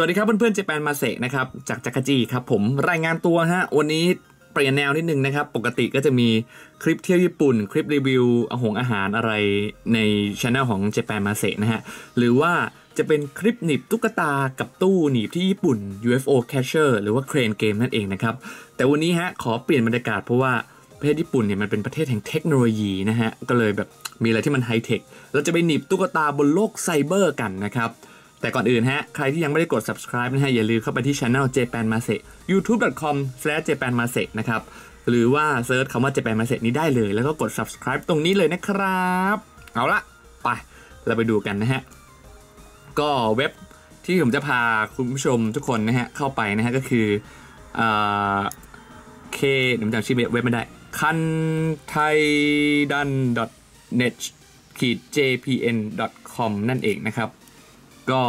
สวัสดีครับเพื่อนๆเจแปนมาเซนะครับจากจักรจีครับผมรายงานตัวฮะวันนี้เปลี่ยนแนวนิดนึงนะครับ ปกติก็จะมีคลิปเที่ยวญี่ปุ่น คลิปรีวิวอาหงอาหารอะไรในช anel ของเจแปนมาเซนะฮะหรือว่าจะเป็นคลิปหนีบตุ๊กตากับตู้หนีบที่ญี่ปุ่น UFO Catcher หรือว่า Crane Game นั่นเองนะครับ แต่วันนี้ฮะขอเปลี่ยนบรรยากาศเพราะว่าประเทศญี่ปุ่นเนี่ยมันเป็นประเทศแห่งเทคโนโลยีนะฮะก็เลยแบบมีอะไรที่มันไฮเทคเราจะไปหนีบตุ๊กตาบนโลกไซเบอร์กันนะครับ แต่ก่อนอื่นฮะ ใครที่ยังไม่ได้กด subscribe นะฮะ อย่าลืมเข้าไปที่ channel Japan m a s e youtube.com/japan m a s e นะครับ หรือว่าเซิร์ชคำว่า Japan m a s e นี้ได้เลย แล้วก็กด subscribe ตรงนี้เลยนะครับ เอาละไป เราไปดูกันนะฮะ ก็เว็บที่ผมจะพาคุณผู้ชมทุกคนนะฮะ เข้าไปนะฮะ ก็คืออ่า k ผมจำชื่อเว็บไม่ได้คันไทดัน net ขีด jpn com นั่นเองนะครับ ก็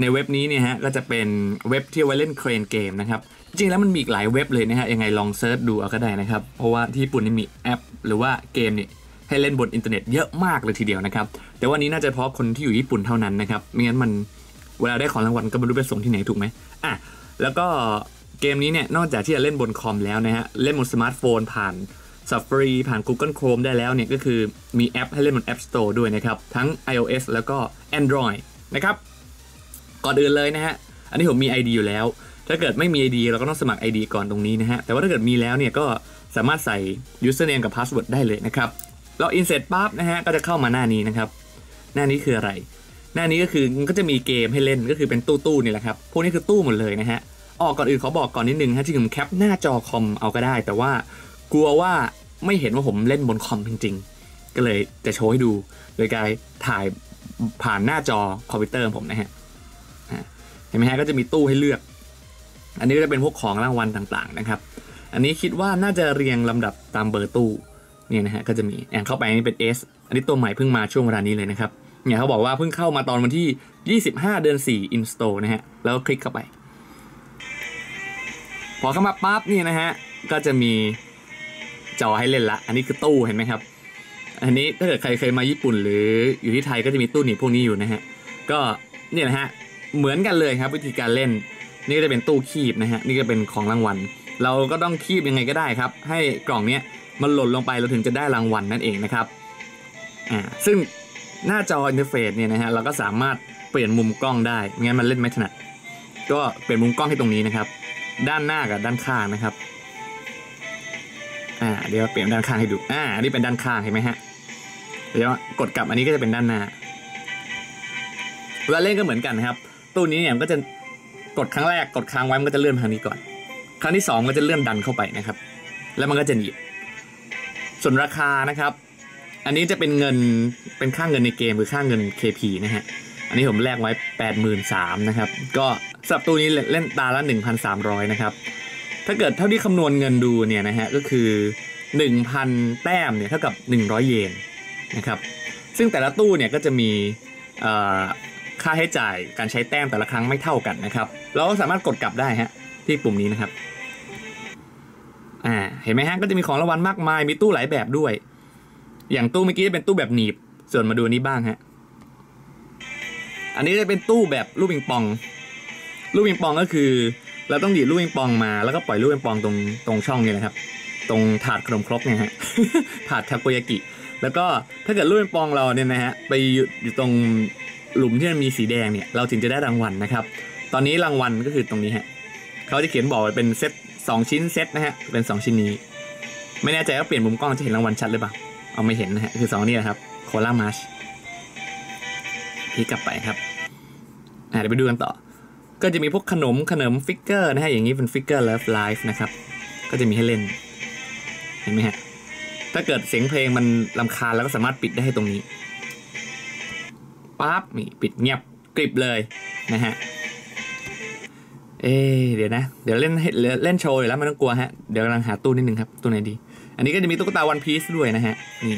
ในเว็บนี้เนี่ยฮะก็จะเป็นเว็บที่เอาไว้เล่นเครนเกมนะครับ จริงๆแล้วมันมีอีกหลายเว็บเลยนะฮะยังไงลองเซิร์ชดูเอาก็ได้นะครับ เพราะว่าที่ญี่ปุ่นนี่มีแอป หรือว่าเกมเนี่ยให้เล่นบนอินเทอร์เน็ตเยอะมากเลยทีเดียวนะครับ แต่ว่านี้น่าจะเพราะคนที่อยู่ญี่ปุ่นเท่านั้นนะครับไม่งั้นมันเวลาได้ของรางวัลก็ไม่รู้ไปส่งที่ไหนถูกไหมอะแล้วก็เกมนี้เนี่ยนอกจากที่จะเล่นบนคอมแล้วนะฮะเล่นบนสมาร์ทโฟนผ่าน Safari ผ่าน Google Chrome ได้แล้วเนี่ยก็คือมีแอปให้เล่นบน App Store ด้วยนะครับ ทั้ง iOS แล้วก็ Android นะครับ ก่อนอื่นเลยนะฮะ อันนี้ผมมี ID อยู่แล้ว ถ้าเกิดไม่มี ID เราก็ต้องสมัคร ID ก่อนตรงนี้นะฮะ แต่ว่าถ้าเกิดมีแล้วเนี่ยก็สามารถใส่ username กับ password ได้เลยนะครับเราอินเสร็จปั๊บนะฮะก็จะเข้ามาหน้านี้นะครับ หน้านี้คืออะไร หน้านี้ก็คือก็จะมีเกมให้เล่นก็คือเป็นตู้ตู้ๆนี่แหละครับพวกนี้คือตู้หมดเลยนะฮะออกก่อนอื่นขอบอกก่อนนิดนึงฮะที่ผมแคปหน้าจอคอมเอาก็ได้ แต่ว่า กลัวว่าไม่เห็นว่าผมเล่นบนคอมจริง ๆ ก็เลยจะโชว์ให้ดู โดยการถ่ายผ่านหน้าจอคอมพิวเตอร์ผมนะฮะเห็นไหมฮะก็จะมีตู้ให้เลือก อันนี้ก็จะเป็นพวกของรางวัลต่างๆนะครับ อันนี้คิดว่าน่าจะเรียงลำดับตามเบอร์ตู้เนี่ยนะฮะก็จะมีแอนเข้าไปนี่เป็น S อันนี้ตัวใหม่เพิ่งมาช่วงเวลานี้เลยนะครับเนี่ยเขาบอกว่าเพิ่งเข้ามาตอนวันที่ 25 เดือน 4 install นะฮะ แล้วก็คลิกเข้าไป พอเข้ามาปั๊บนี่นะฮะ ก็จะมี จอให้เล่นละ อันนี้คือตู้เห็นไหมครับ อันนี้ถ้าเกิดใครเคยมาญี่ปุ่น หรืออยู่ที่ไทยก็จะมีตู้หนีบพวกนี้อยู่นะฮะ ก็เนี่ยนะฮะ เหมือนกันเลยครับวิธีการเล่น นี่ก็จะเป็นตู้คีบนะฮะ นี่ก็เป็นของรางวัล เราก็ต้องคีบยังไงก็ได้ครับ ให้กล่องเนี้ยมันหล่นลงไปเราถึงจะได้รางวัลนั่นเองนะครับ อ่า ซึ่งหน้าจออินเทอร์เฟซเนี่ยนะฮะเราก็สามารถเปลี่ยนมุมกล้องได้ไม่งั้นมันเล่นไม่ถนัด ก็เปลี่ยนมุมกล้องให้ตรงนี้นะครับ ด้านหน้ากับด้านข้างนะครับ อ่าเดี๋ยวเปลี่ยนด้านข้างให้ดูอ่าอันนี้เป็นด้านข้างเห็นไหมฮะเดี๋ยวกดกลับอันนี้ก็จะเป็นด้านหน้าเวลาเล่นก็เหมือนกันนะครับตู้นี้เนี่ยมันก็จะกดครั้งแรกกดค้างไว้มันก็จะเลื่อนทางนี้ก่อน ครั้งที่สองก็จะเลื่อนดันเข้าไปนะครับ แล้วมันก็จะหนีบส่วนราคานะครับ อันนี้จะเป็นเงินเป็นค่าเงินในเกมคือค่าเงิน KP นะฮะอันนี้ผมแลกไว้ 83,000นะครับก็สำหรับตู้นี้เล่นตาละ 1,300 นะครับ ถ้าเกิดเท่าที่คำนวณเงินดูเนี่ยนะฮะก็คือ 1,000 แต้มเนี่ยเท่ากับ 100 เยนนะครับซึ่งแต่ละตู้เนี่ยก็จะมีค่าใช้จ่ายการใช้แต้มแต่ละครั้งไม่เท่ากันนะครับ เราก็สามารถกดกลับได้ฮะที่ปุ่มนี้นะครับอ่าเห็นไหมฮะก็จะมีของรางวัลมากมายมีตู้หลายแบบด้วย อย่างตู้เมื่อกี้จะเป็นตู้แบบหนีบ ส่วนมาดูนนี้บ้างฮะอันนี้จะเป็นตู้แบบลูกปิงปอง ลูกปิงปองก็คือ เราต้องดีดลูกปิงปองมาแล้วก็ปล่อยลูกปิงปองตรงตรงช่องนี้นะครับ ตรงถาดขนมครกเนี่ยฮะถาดทาโกยากิ แล้วก็ถ้าเกิดลูกปิงปองเราเนี่ยนะฮะไปอยู่อยู่ตรงหลุมที่มันมีสีแดงเนี่ยเราถึงจะได้รางวัลนะครับ ตอนนี้รางวัลก็คือตรงนี้ฮะเขาจะเขียนบอกเป็นเซตสองชิ้นเซตนะฮะเป็นสองชิ้นนี้ ไม่แน่ใจว่าเปลี่ยนมุมกล้องจะเห็นรางวัลชัดหรือเปล่าเอาไม่เห็นนะฮะคือสองนี่นะครับโคลามาชพีกลับไปครับอ่าเดี๋ยวไปดูกันต่อ ก็จะมีพวกขนมขนมฟิกเกอร์นะฮะอย่างนี้เป็นฟิกเกอร์ Love Life นะครับ ก็จะมีให้เล่น เห็นไหมฮะ ถ้าเกิดเสียงเพลงมันลำคาญแล้วก็สามารถปิดได้ให้ตรงนี้ปั๊บนี่ปิดเงียบกริบเลยนะฮะเอ๊เดี๋ยวนะ เดี๋ยวเล่นให้เล่นโชว์อยู่แล้วไม่ต้องกลัวฮะ เดี๋ยวกำลังหาตู้นิดนึงครับ ตู้ไหนดี อันนี้ก็จะมีตุ๊กตาวันพีซด้วยนะฮะ นี่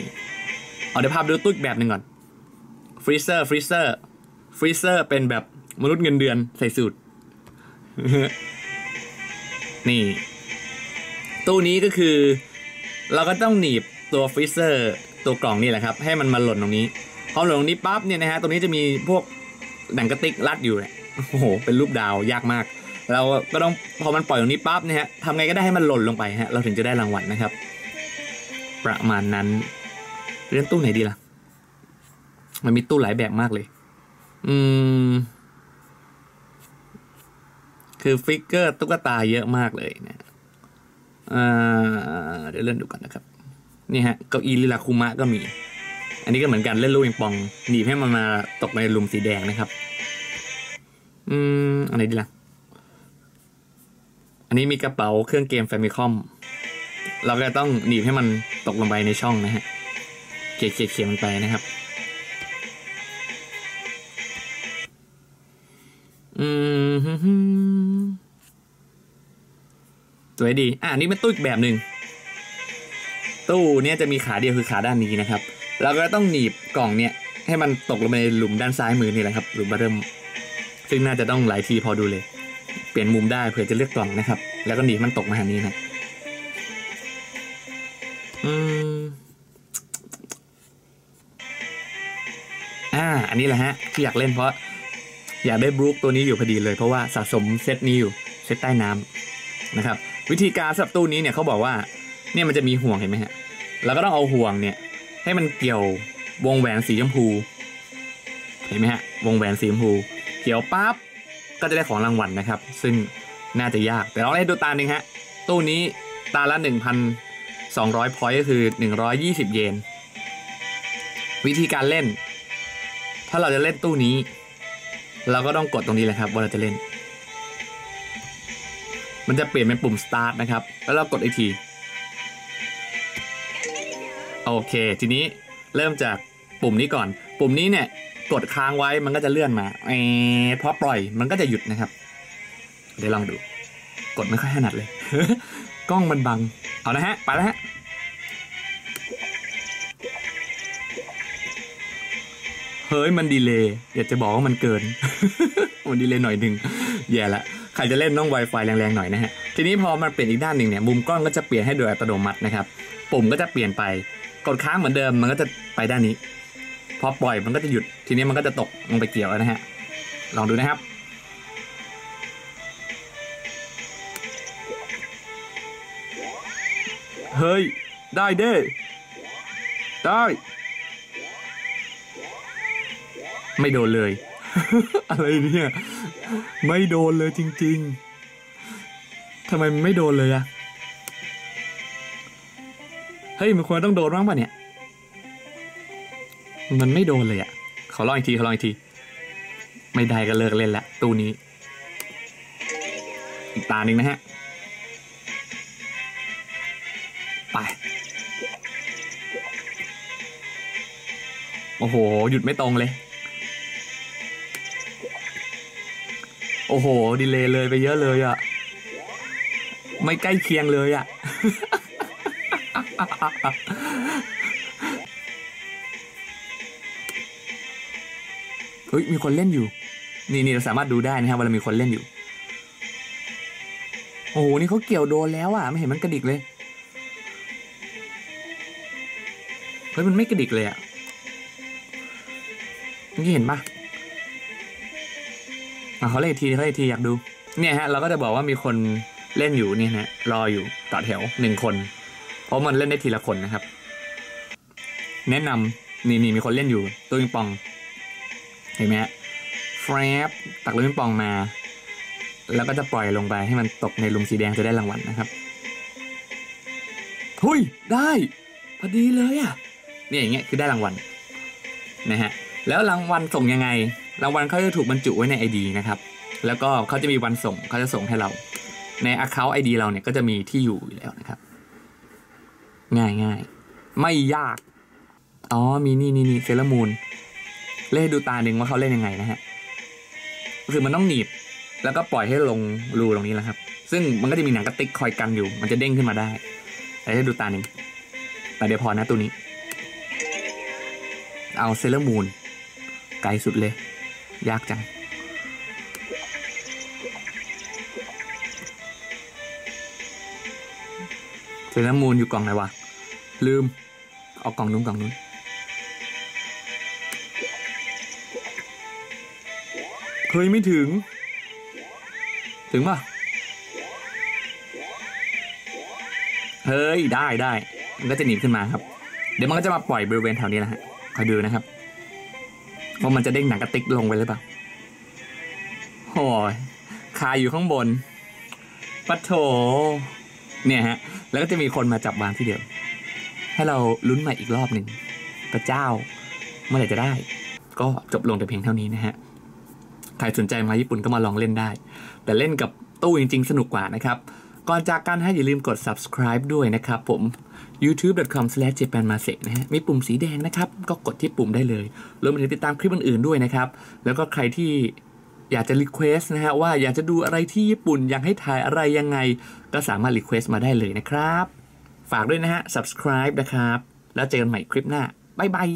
เอาเดี๋ยวพาไปดูตู้อีกแบบหนึ่งก่อนฟรีเซอร์ฟรีเซอร์ฟรีเซอร์เป็นแบบ มนุษย์เงินเดือนใส่สูตร นี่ ตู้นี้ก็คือ เราก็ต้องหนีบตัวฟรีเซอร์ตัวกล่องนี่แหละครับ ให้มันมาหล่นตรงนี้พอหล่นตรงนี้ปั๊บเนี่ยนะฮะตรงนี้จะมีพวกหนังกระติกรัดอยู่เนี่ยโอ้โห เป็นรูปดาวยากมาก เราก็ต้องพอมันปล่อยตรงนี้ปั๊บเนี่ยฮะทำไงก็ได้ให้มันหล่นลงไปฮะเราถึงจะได้รางวัลนะครับ ประมาณนั้นเล่นตู้ไหนดีล่ะ มันมีตู้หลายแบบมากเลย อืม คือฟิกเกอร์ตุ๊กตาเยอะมากเลยนะเดี๋ยวเล่นดูก่อนนะครับ นี่ฮะเก้าอี้ลิลาคุมะก็มี อันนี้ก็เหมือนกันเล่นลูกปิงปองหนีบให้มันมาตกในหลุมสีแดงนะครับ อืมอะไรดีล่ะ อันนี้มีกระเป๋าเครื่องเกมแฟมิคอม เราก็ต้องหนีบให้มันตกลงไปในช่องนะฮะ เขี่ยเขี่ยมันไปนะครับ สวยดี อ่านี่เป็นตู้อีกแบบหนึ่งตู้เนี้ยจะมีขาเดียวคือขาด้านนี้นะครับเราก็ต้องหนีบกล่องเนี้ยให้มันตกลงไปในหลุมด้านซ้ายมือนี่แหละครับหลุมบัตเริ่มซึ่งน่าจะต้องหลายทีพอดูเลย เปลี่ยนมุมได้เผื่อจะเลือกกล่องนะครับ แล้วก็หนีบมันตกมาทางนี้นะอืมอ่า อันนี้แหละฮะที่อยากเล่นเพราะ อยากได้บรูคตัวนี้อยู่พอดีเลยเพราะว่าสะสมเซตนี้อยู่เซตใต้น้ำนะครับ วิธีการสำหรับตู้นี้เนี่ยเขาบอกว่าเนี่ยมันจะมีห่วงเห็นไหมฮะแล้วก็ต้องเอาห่วงเนี่ย ให้มันเกี่ยววงแหวนสีชมพูเห็นไหมฮะวงแหวนสีชมพูเกี่ยวปั๊บก็จะได้ของรางวัลนะครับ ซึ่งน่าจะยากแต่เราให้ดูตาหนึ่งฮะตู้นี้ตาละ 1,200พอยต์ก็คือ 120 เยน วิธีการเล่น ถ้าเราจะเล่นตู้นี้ เราก็ต้องกดตรงนี้แหละครับว่าเราจะเล่น มันจะเปลี่ยนเป็นปุ่ม start นะครับ แล้วเรากดอีกที โอเค ทีนี้เริ่มจากปุ่มนี้ก่อน ปุ่มนี้เนี่ยกดค้างไว้มันก็จะเลื่อนมาเออพอปล่อยมันก็จะหยุดนะครับ เดี๋ยวลองดู กดไม่ค่อยถนัดเลย กล้องมันบัง เอานะฮะ ไปแล้วฮะ เฮ้ยมันดีเลย์อยากจะบอกว่ามันเกิน มันดีเลย์หน่อยหนึ่งแย่ละ ใครจะเล่นต้อง Wi-Fi แรงๆหน่อยนะฮะทีนี้พอมันเปลี่ยนอีกด้านหนึ่งเนี่ยมุมกล้องก็จะเปลี่ยนให้โดยอัตโนมัตินะครับปุ่มก็จะเปลี่ยนไปกดค้างเหมือนเดิมมันก็จะไปด้านนี้ พอปล่อยมันก็จะหยุดทีนี้มันก็จะตกลงไปเกี่ยวแล้วนะฮะลองดูนะครับเฮ้ย ได้เด้ได้ ไม่โดนเลย อะไรเนี่ย ไม่โดนเลยจริง ๆทำไมไม่โดนเลยอะเฮ้ยมันควรต้องโดนบ้างป่ะเนี่ย มันไม่โดนเลยอะขอลองอีกทีขอลองอีกที ไม่ได้ก็เลิกเล่นละตู้นี้ อีกตาหนึ่งนะฮะ ไป โอ้โห หยุดไม่ตรงเลย โอ้โห ดีเลยเลยไปเยอะเลยอะไม่ใกล้เคียงเลยอะเฮ้ย มีคนเล่นอยู่ นี่นี่เราสามารถดูได้นะครับว่าเรามีคนเล่นอยู่ โอ้โห นี่เขาเกี่ยวโดนแล้วอะไม่เห็นมันกระดิกเลย เฮ้ย มันไม่กระดิกเลยอะเมื่อกี้เห็นปะ อะเขาเล่นอีกทีเขาเล่นอีกทีอยากดู เนี่ยฮะเราก็จะบอกว่ามีคนเล่นอยู่เนี่ยฮะรออยู่ต่อแถวหนึ่งคน เพราะมันเล่นได้ทีละคนนะครับ แนะนำนี่นี่มีคนเล่นอยู่ตัวปิงปองเห็นไหมฮะแฟบตักลูกปิงปองมา แล้วก็จะปล่อยลงไปให้มันตกในลุมสีแดงจะได้รางวัลนะครับหุยได้พอดีเลยอะเนี่ยอย่างเงี้ยคือได้รางวัลนะฮะแล้วรางวัลส่งยังไง รางวัลเขาจะถูกบรรจุไว้ใน ID นะครับ แล้วก็เขาจะมีวันส่งเขาจะส่งให้เรา ใน Account ID เราเนี่ยก็จะมีที่อยู่อยู่แล้วนะครับ ง่ายง่ายไม่ยาก อ๋อ มีนี่นี่นี่เซเลมูนเล่นให้ดูตาหนึ่งว่าเขาเล่นยังไงนะฮะ คือมันต้องหนีบ แล้วก็ปล่อยให้ลงรูตรงนี้แหละครับ ซึ่งมันก็จะมีหนังกระติกคอยกันอยู่ มันจะเด้งขึ้นมาได้แต่ให้ดูตาหนึ่งแต่เดี๋ยวพอนะตัวนี้ เอาเซเลมูนไกลสุดเลย ยากจัง เซเลมูนอยู่กล่องไหนวะ ลืม เอากล่องนู้นกล่องนู้นเฮ้ยไม่ถึง ถึงป่ะ เฮ้ย ได้ได้มันก็จะหนีขึ้นมาครับ เดี๋ยวมันก็จะมาปล่อยบริเวณแถวนี้นะฮะ คอยดูนะครับ ว่ามันจะเด้งหนังกระติกลงไปหรือเปล่าโอ้ยคาอยู่ข้างบนปะโถ เนี่ยฮะ แล้วก็จะมีคนมาจับวางที่เดียว ให้เราลุ้นใหม่อีกรอบหนึ่งพระเจ้า เมื่อไหร่จะได้ ก็จบลงแต่เพียงเท่านี้นะฮะ ใครสนใจมาญี่ปุ่นก็มาลองเล่นได้ แต่เล่นกับตู้จริง ๆ สนุกกว่านะครับ ก่อนจากกันให้อย่าลืมกด subscribe ด้วยนะครับผม youtube.com/japanmase นะฮะมีปุ่มสีแดงนะครับ ก็กดที่ปุ่มได้เลยรวมไปถึงติดตามคลิปอื่นๆด้วยนะครับ แล้วก็ใครที่อยากจะรีเควสนะฮะว่าอยากจะดูอะไรที่ญี่ปุ่นอยากให้ถ่ายอะไรยังไง ก็สามารถรีเควสมาได้เลยนะครับ ฝากด้วยนะฮะ subscribe นะครับ แล้วเจอกันใหม่คลิปหน้าบ๊ายบาย